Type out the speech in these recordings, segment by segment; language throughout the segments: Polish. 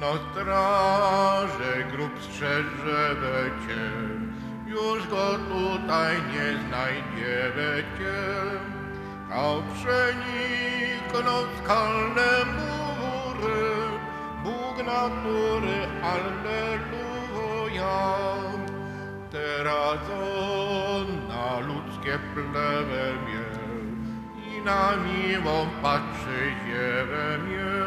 Na straży grób strzeże Cię, już go tutaj nie znajdziecie. A przenikną skalne mury, Bóg natury, Alleluja. Teraz on na ludzkie plemię i na miłą patrzy ziemię,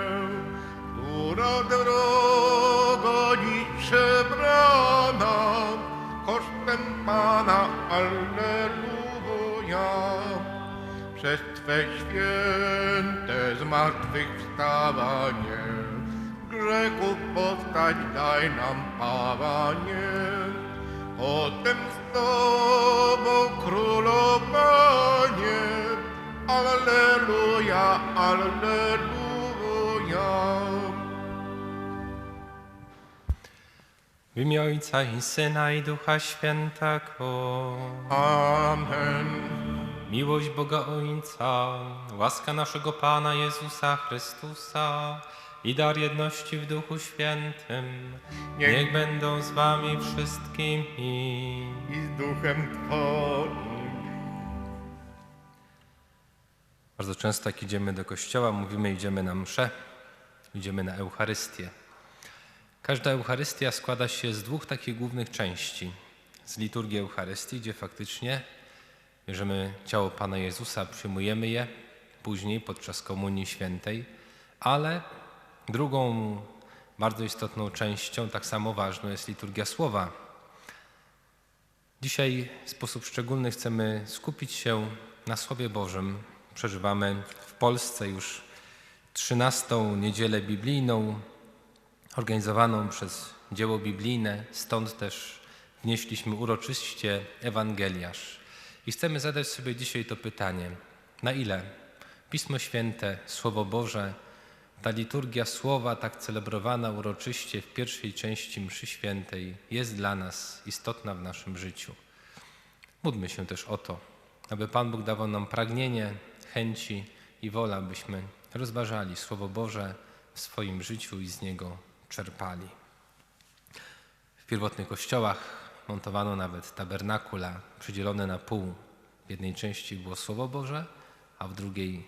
która drogo dziś przebrana kosztem Pana, Alleluja. Przez Twe święte zmartwychwstawanie grzechów postać daj nam, Panie. Potem z Tobą królowanie. Alleluja, Alleluja. W imię Ojca i Syna i Ducha Świętego. Amen. Miłość Boga Ojca, łaska naszego Pana Jezusa Chrystusa i dar jedności w Duchu Świętym. Niech- Niech będą z wami wszystkimi. I z duchem Twoim. Bardzo często jak idziemy do kościoła, mówimy idziemy na mszę, idziemy na Eucharystię. Każda Eucharystia składa się z dwóch takich głównych części. Z liturgii Eucharystii, gdzie faktycznie bierzemy ciało Pana Jezusa, przyjmujemy je później podczas Komunii Świętej, ale drugą bardzo istotną częścią, tak samo ważną, jest liturgia Słowa. Dzisiaj w sposób szczególny chcemy skupić się na Słowie Bożym. Przeżywamy w Polsce już 13. niedzielę biblijną, organizowaną przez dzieło biblijne, stąd też wnieśliśmy uroczyście Ewangeliarz. I chcemy zadać sobie dzisiaj to pytanie: na ile Pismo Święte, Słowo Boże, ta liturgia słowa, tak celebrowana uroczyście w pierwszej części Mszy Świętej, jest dla nas istotna w naszym życiu? Módlmy się też o to, aby Pan Bóg dawał nam pragnienie, chęci i wola, byśmy rozważali Słowo Boże w swoim życiu i z niego czerpali. W pierwotnych kościołach montowano nawet tabernakula przydzielone na pół. W jednej części było Słowo Boże, a w drugiej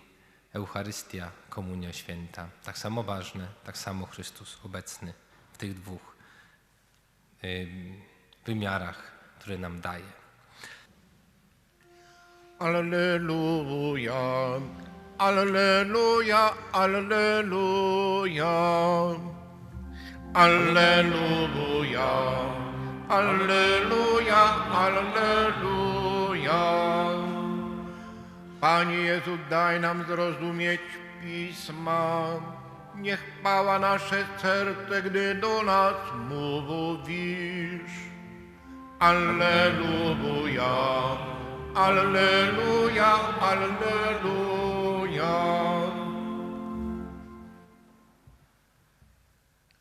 Eucharystia, Komunia Święta. Tak samo ważne, tak samo Chrystus obecny w tych dwóch ym, wymiarach, które nam daje. Alleluja, Alleluja, Alleluja, Alleluja, Alleluja, Alleluja. Panie Jezu, daj nam zrozumieć Pisma. Niech pała nasze serce, gdy do nas mówisz. Alleluja, Alleluja, Alleluja.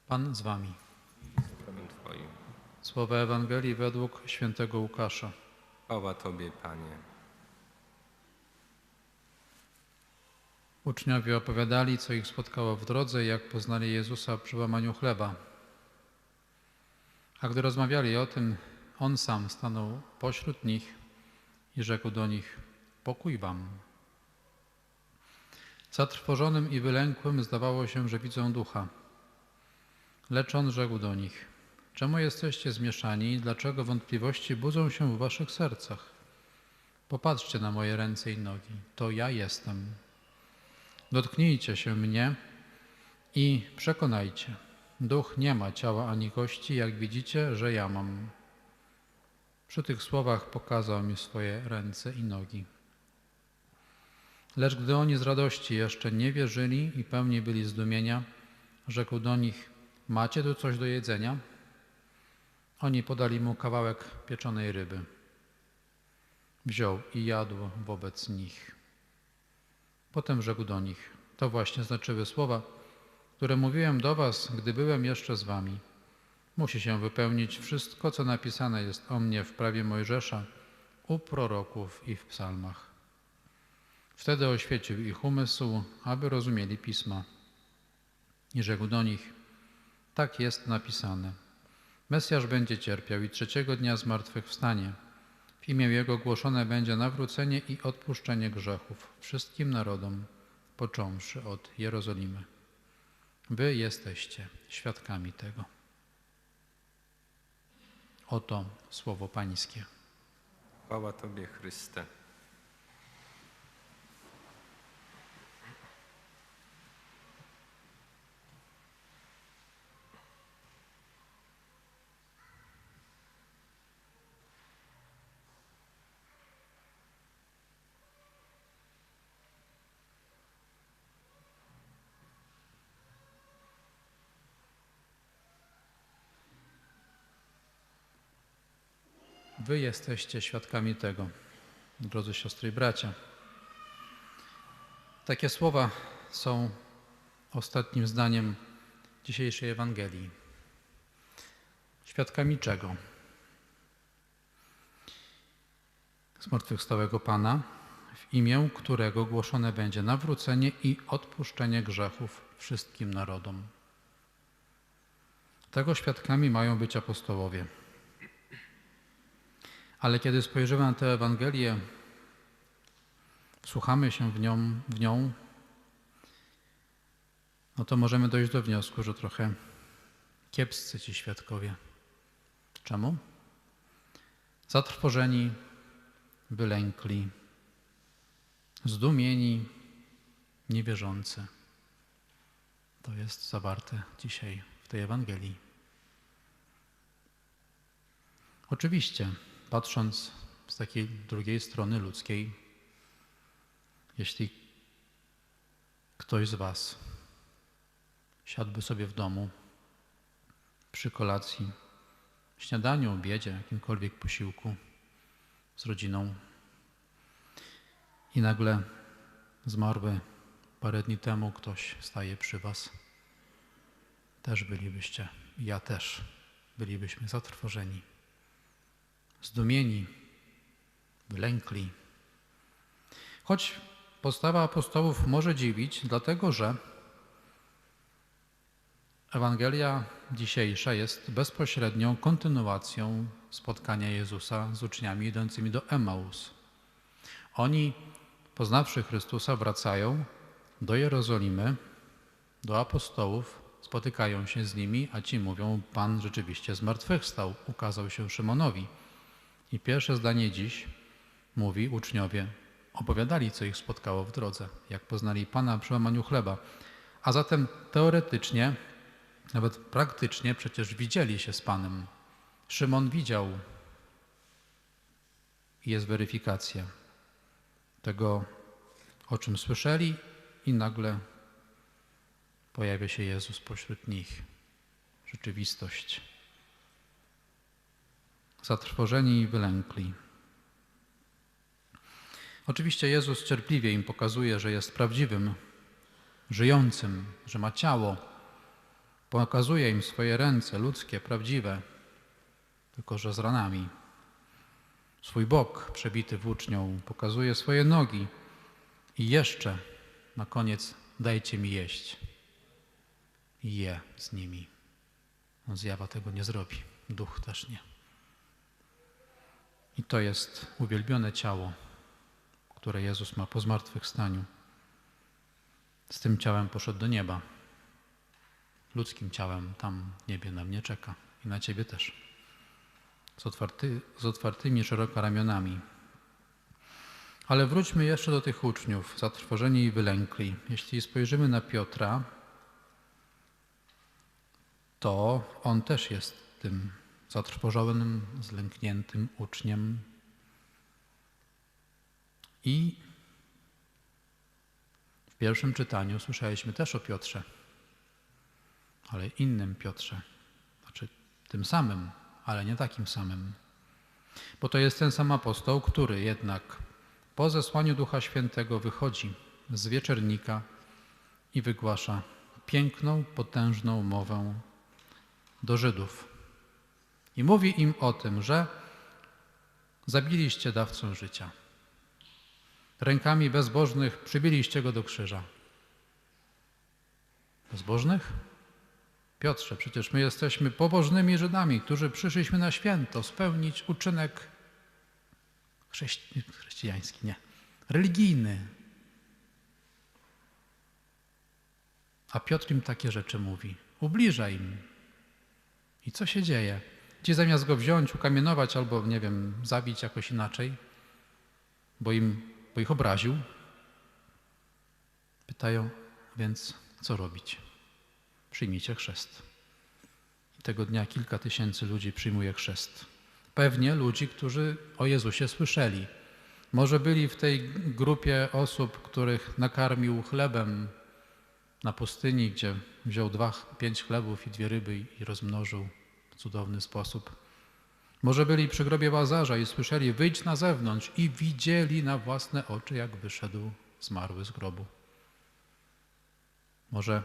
Pan z wami. Słowa Ewangelii według świętego Łukasza. Chwała Tobie, Panie. Uczniowie opowiadali, co ich spotkało w drodze i jak poznali Jezusa przy łamaniu chleba. A gdy rozmawiali o tym, On sam stanął pośród nich i rzekł do nich, pokój wam. Zatrwożonym i wylękłym zdawało się, że widzą ducha. Lecz On rzekł do nich, czemu jesteście zmieszani i dlaczego wątpliwości budzą się w waszych sercach? Popatrzcie na moje ręce i nogi, to ja jestem. Dotknijcie się mnie i przekonajcie. Duch nie ma ciała ani kości, jak widzicie, że ja mam. Przy tych słowach pokazał mi swoje ręce i nogi. Lecz gdy oni z radości jeszcze nie wierzyli i pełni byli zdumienia, rzekł do nich: Macie tu coś do jedzenia? Oni podali mu kawałek pieczonej ryby. Wziął i jadł wobec nich. Potem rzekł do nich: To właśnie znaczyły słowa, które mówiłem do was, gdy byłem jeszcze z wami. Musi się wypełnić wszystko, co napisane jest o mnie w prawie Mojżesza, u proroków i w psalmach. Wtedy oświecił ich umysł, aby rozumieli pisma. I rzekł do nich: Tak jest napisane. Mesjasz będzie cierpiał i trzeciego dnia zmartwychwstanie. W imię Jego głoszone będzie nawrócenie i odpuszczenie grzechów wszystkim narodom, począwszy od Jerozolimy. Wy jesteście świadkami tego. Oto słowo Pańskie. Chwała Tobie, Chryste. Wy jesteście świadkami tego, drodzy siostry i bracia. Takie słowa są ostatnim zdaniem dzisiejszej Ewangelii. Świadkami czego? Zmartwychwstałego Pana, w imię którego głoszone będzie nawrócenie i odpuszczenie grzechów wszystkim narodom. Tego świadkami mają być apostołowie. Ale kiedy spojrzymy na tę Ewangelię, wsłuchamy się w nią, w nią, no to możemy dojść do wniosku, że trochę kiepscy ci świadkowie. Czemu? Zatrwożeni, wylękli, zdumieni, niewierzący. To jest zawarte dzisiaj w tej Ewangelii. Oczywiście, patrząc z takiej drugiej strony ludzkiej, jeśli ktoś z Was siadłby sobie w domu przy kolacji, śniadaniu, obiedzie, jakimkolwiek posiłku z rodziną i nagle zmarłby parę dni temu ktoś staje przy Was, też bylibyście, ja też, bylibyśmy zatrwożeni zdumieni, wylękli. Choć postawa apostołów może dziwić, dlatego że Ewangelia dzisiejsza jest bezpośrednią kontynuacją spotkania Jezusa z uczniami idącymi do Emaus. Oni, poznawszy Chrystusa, wracają do Jerozolimy, do apostołów, spotykają się z nimi, a ci mówią: Pan rzeczywiście zmartwychwstał, ukazał się Szymonowi. I pierwsze zdanie dziś mówi uczniowie, opowiadali, co ich spotkało w drodze, jak poznali Pana przy łamaniu chleba. A zatem teoretycznie, nawet praktycznie przecież widzieli się z Panem. Szymon widział i jest weryfikacja tego, o czym słyszeli i nagle pojawia się Jezus pośród nich. Rzeczywistość zatrwożeni i wylękli. Oczywiście Jezus cierpliwie im pokazuje, że jest prawdziwym, żyjącym, że ma ciało. Pokazuje im swoje ręce ludzkie, prawdziwe, tylko że z ranami. Swój bok przebity włócznią, pokazuje swoje nogi i jeszcze na koniec dajcie mi jeść. I je z nimi. On zjawa tego nie zrobi, duch też nie. To jest uwielbione ciało, które Jezus ma po zmartwychwstaniu. Z tym ciałem poszedł do nieba. Ludzkim ciałem tam niebie na mnie czeka i na ciebie też. Z, otwarty, z otwartymi szeroko ramionami. Ale wróćmy jeszcze do tych uczniów, zatrwożeni i wylękli. Jeśli spojrzymy na Piotra, to on też jest tym zatrwożonym, zlękniętym uczniem. I w pierwszym czytaniu słyszeliśmy też o Piotrze, ale innym Piotrze, znaczy tym samym, ale nie takim samym. Bo to jest ten sam apostoł, który jednak po zesłaniu Ducha Świętego wychodzi z wieczernika i wygłasza piękną, potężną mowę do Żydów. I mówi im o tym, że zabiliście dawcę życia. Rękami bezbożnych przybiliście go do krzyża. Bezbożnych? Piotrze, przecież my jesteśmy pobożnymi Żydami, którzy przyszliśmy na święto spełnić uczynek chrześci chrześcijański, nie, religijny. A Piotr im takie rzeczy mówi. Ubliża im. I co się dzieje? Ci zamiast go wziąć, ukamienować albo, nie wiem, zabić jakoś inaczej, bo, im, bo ich obraził, pytają, więc co robić? Przyjmijcie chrzest. Tego dnia kilka tysięcy ludzi przyjmuje chrzest. Pewnie ludzi, którzy o Jezusie słyszeli. Może byli w tej grupie osób, których nakarmił chlebem na pustyni, gdzie wziął dwa, pięć chlebów i dwie ryby i rozmnożył cudowny sposób. Może byli przy grobie Łazarza i słyszeli wyjdź na zewnątrz i widzieli na własne oczy, jak wyszedł zmarły z grobu. Może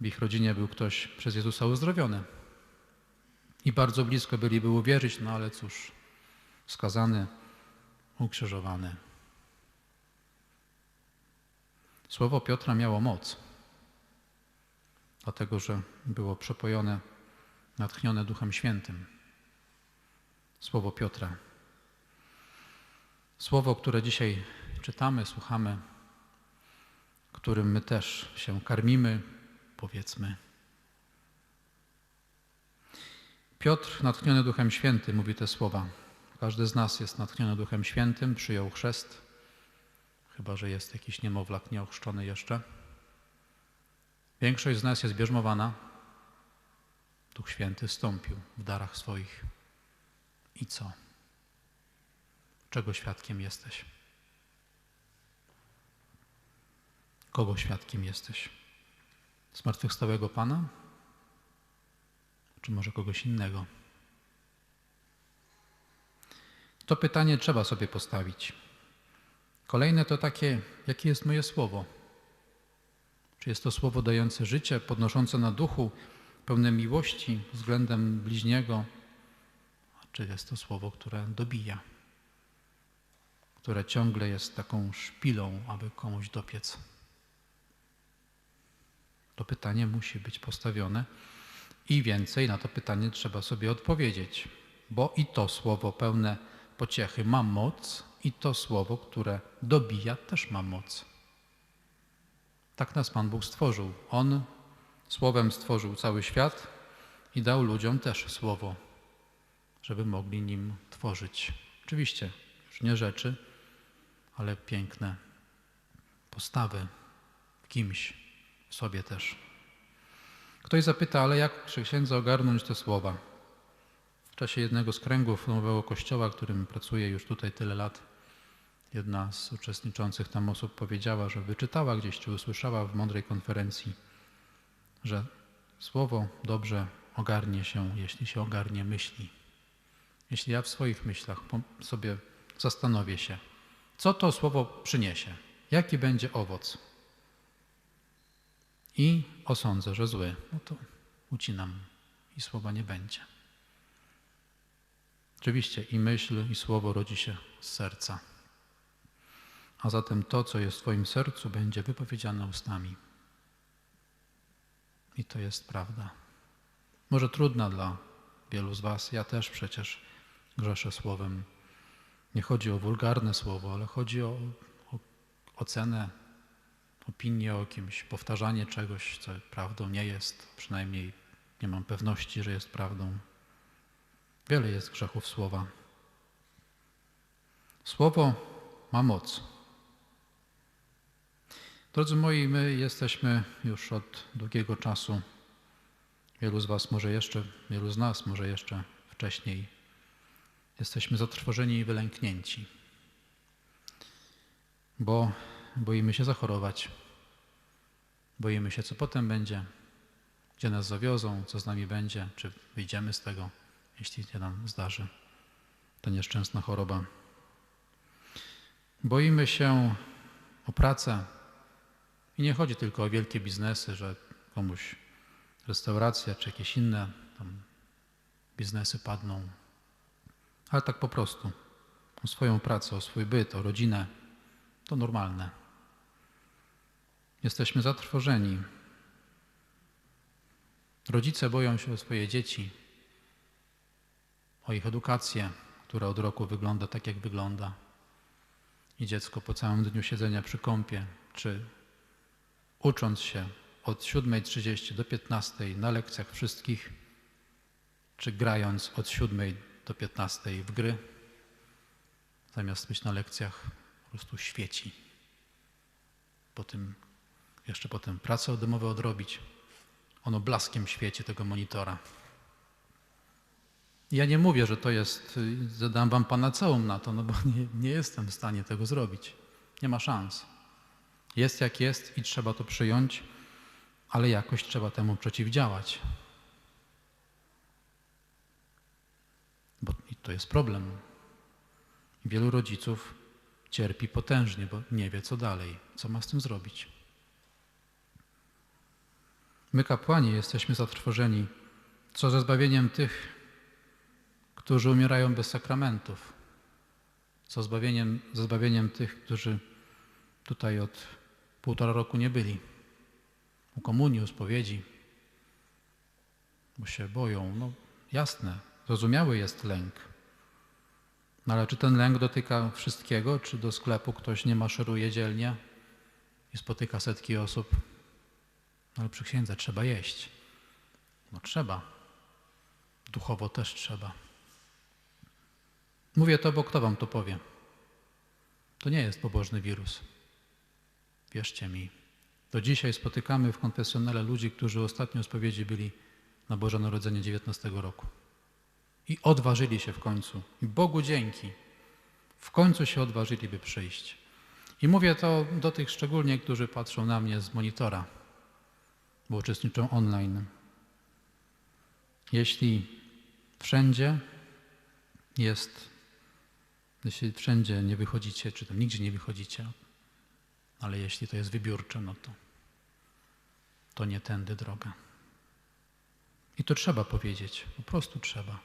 w ich rodzinie był ktoś przez Jezusa uzdrowiony i bardzo blisko byliby uwierzyć, no ale cóż, skazany, ukrzyżowany. Słowo Piotra miało moc, dlatego że było przepojone, natchnione Duchem Świętym. Słowo Piotra. Słowo, które dzisiaj czytamy, słuchamy, którym my też się karmimy, powiedzmy. Piotr, natchniony Duchem Świętym, mówi te słowa. Każdy z nas jest natchniony Duchem Świętym, przyjął chrzest, chyba że jest jakiś niemowlak nieochrzczony jeszcze. Większość z nas jest bierzmowana. Duch Święty stąpił w darach swoich. I co? Czego świadkiem jesteś? Kogo świadkiem jesteś? Zmartwychwstałego Pana? Czy może kogoś innego? To pytanie trzeba sobie postawić. Kolejne to takie, jakie jest moje słowo? Czy jest to słowo dające życie, podnoszące na duchu, pełne miłości względem bliźniego? Czy jest to słowo, które dobija, które ciągle jest taką szpilą, aby komuś dopiec? To pytanie musi być postawione i więcej na to pytanie trzeba sobie odpowiedzieć, bo i to słowo pełne pociechy ma moc, i to słowo, które dobija, też ma moc. Tak nas Pan Bóg stworzył. On słowem stworzył cały świat i dał ludziom też słowo, żeby mogli nim tworzyć. Oczywiście, już nie rzeczy, ale piękne postawy w kimś, w sobie też. Ktoś zapyta, ale jak księdza ogarnąć te słowa? W czasie jednego z kręgów nowego kościoła, którym pracuję już tutaj tyle lat, jedna z uczestniczących tam osób powiedziała, że wyczytała gdzieś, czy usłyszała w mądrej konferencji, że słowo dobrze ogarnie się, jeśli się ogarnie myśli. Jeśli ja w swoich myślach sobie zastanowię się, co to słowo przyniesie, jaki będzie owoc, i osądzę, że zły, no to ucinam i słowa nie będzie. Oczywiście i myśl, i słowo rodzi się z serca. A zatem to, co jest w Twoim sercu, będzie wypowiedziane ustami. I to jest prawda. Może trudna dla wielu z Was, ja też przecież grzeszę słowem. Nie chodzi o wulgarne słowo, ale chodzi o, o ocenę opinię o kimś, powtarzanie czegoś, co prawdą nie jest, przynajmniej nie mam pewności, że jest prawdą. Wiele jest grzechów słowa. Słowo ma moc. Drodzy moi, my jesteśmy już od długiego czasu, wielu z Was może jeszcze, wielu z nas może jeszcze wcześniej, jesteśmy zatrwożeni i wylęknięci, bo boimy się zachorować, boimy się, co potem będzie, gdzie nas zawiozą, co z nami będzie, czy wyjdziemy z tego, jeśli się nam zdarzy ta nieszczęsna choroba. Boimy się o pracę i nie chodzi tylko o wielkie biznesy, że komuś restauracja czy jakieś inne biznesy padną, ale tak po prostu o swoją pracę, o swój byt, o rodzinę. To normalne. Jesteśmy zatrwożeni. Rodzice boją się o swoje dzieci, o ich edukację, która od roku wygląda tak, jak wygląda. I dziecko po całym dniu siedzenia przy kąpie, czy ucząc się od 7.30 do 15.00 na lekcjach wszystkich, czy grając od 7.00 do 15.00 w gry, zamiast być na lekcjach, po prostu świeci. Potem, jeszcze potem pracę domowe odrobić. Ono blaskiem świeci tego monitora. Ja nie mówię, że to jest, zadam wam panaceum na to, no bo nie, nie jestem w stanie tego zrobić. Nie ma szans. Jest jak jest i trzeba to przyjąć, ale jakoś trzeba temu przeciwdziałać. Bo to jest problem. Wielu rodziców cierpi potężnie, bo nie wie co dalej, co ma z tym zrobić. My, kapłani, jesteśmy zatrwożeni co ze zbawieniem tych, którzy umierają bez sakramentów, co zbawieniem, ze zbawieniem tych, którzy tutaj od półtora roku nie byli, u komunii, u spowiedzi, bo się boją. No jasne, zrozumiały jest lęk. No ale czy ten lęk dotyka wszystkiego? Czy do sklepu ktoś nie maszeruje dzielnie i spotyka setki osób? No ale przy księdze trzeba jeść. No trzeba. Duchowo też trzeba. Mówię to, bo kto wam to powie? To nie jest pobożny wirus. Wierzcie mi. Do dzisiaj spotykamy w konfesjonale ludzi, którzy ostatnio spowiedzi byli na Boże Narodzenie 19 roku. I odważyli się w końcu. I Bogu dzięki. W końcu się odważyli, by przyjść. I mówię to do tych szczególnie, którzy patrzą na mnie z monitora, bo uczestniczą online. Jeśli wszędzie jest, jeśli wszędzie nie wychodzicie, czy tam nigdzie nie wychodzicie, ale jeśli to jest wybiórcze, no to, to nie tędy droga. I to trzeba powiedzieć, po prostu trzeba.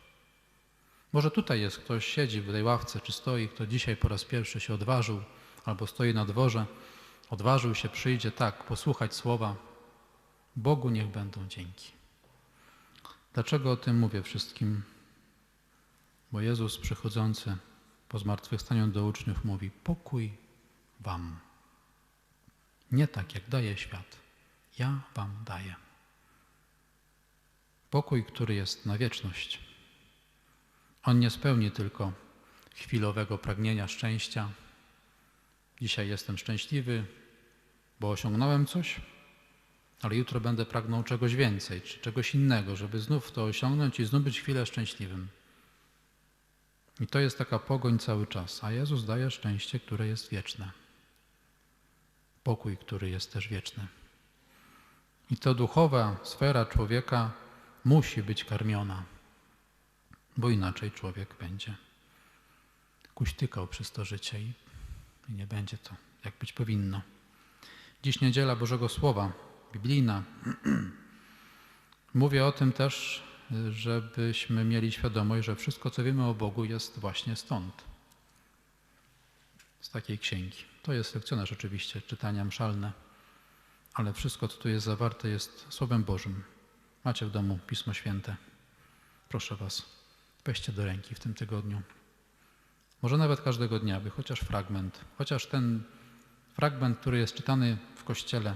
Może tutaj jest ktoś, siedzi w tej ławce, czy stoi, kto dzisiaj po raz pierwszy się odważył, albo stoi na dworze, odważył się, przyjdzie tak, posłuchać słowa. Bogu niech będą dzięki. Dlaczego o tym mówię wszystkim? Bo Jezus przychodzący po zmartwychwstaniu do uczniów mówi: Pokój wam. Nie tak, jak daje świat. Ja wam daję. Pokój, który jest na wieczność. On nie spełni tylko chwilowego pragnienia szczęścia. Dzisiaj jestem szczęśliwy, bo osiągnąłem coś, ale jutro będę pragnął czegoś więcej, czy czegoś innego, żeby znów to osiągnąć i znów być chwilę szczęśliwym. I to jest taka pogoń cały czas. A Jezus daje szczęście, które jest wieczne. Pokój, który jest też wieczny. I to duchowa sfera człowieka musi być karmiona, bo inaczej człowiek będzie kuśtykał przez to życie i i nie będzie to jak być powinno. Dziś niedziela Bożego Słowa, biblijna. Mówię o tym też, żebyśmy mieli świadomość, że wszystko, co wiemy o Bogu, jest właśnie stąd, z takiej księgi. To jest lekcjonarz oczywiście, czytania mszalne, ale wszystko, co tu jest zawarte, jest Słowem Bożym. Macie w domu Pismo Święte. Proszę Was, weźcie do ręki w tym tygodniu. Może nawet każdego dnia, by chociaż fragment, chociaż ten fragment, który jest czytany w kościele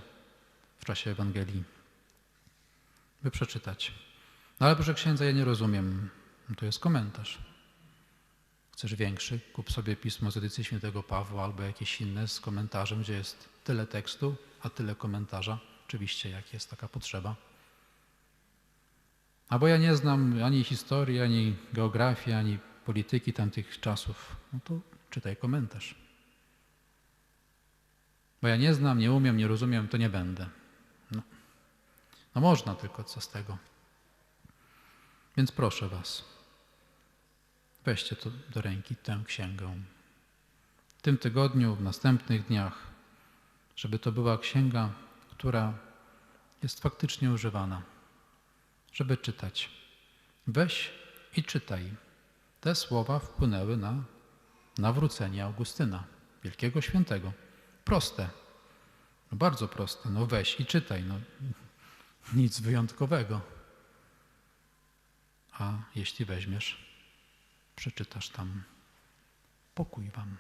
w czasie Ewangelii, by przeczytać. No ale proszę księdza, ja nie rozumiem. To jest komentarz. Chcesz większy? Kup sobie pismo z edycji świętego Pawła albo jakieś inne z komentarzem, gdzie jest tyle tekstu, a tyle komentarza. Oczywiście, jak jest taka potrzeba. Albo ja nie znam ani historii, ani geografii, ani polityki tamtych czasów, no to czytaj komentarz. Bo ja nie znam, nie umiem, nie rozumiem, to nie będę. No, no można, tylko co z tego. Więc proszę Was, weźcie to do ręki, tę księgę. W tym tygodniu, w następnych dniach, żeby to była księga, która jest faktycznie używana, żeby czytać. Weź i czytaj. Te słowa wpłynęły na nawrócenie Augustyna, wielkiego świętego. Proste, no bardzo proste. No weź i czytaj. No, nic wyjątkowego. A jeśli weźmiesz, przeczytasz tam pokój wam.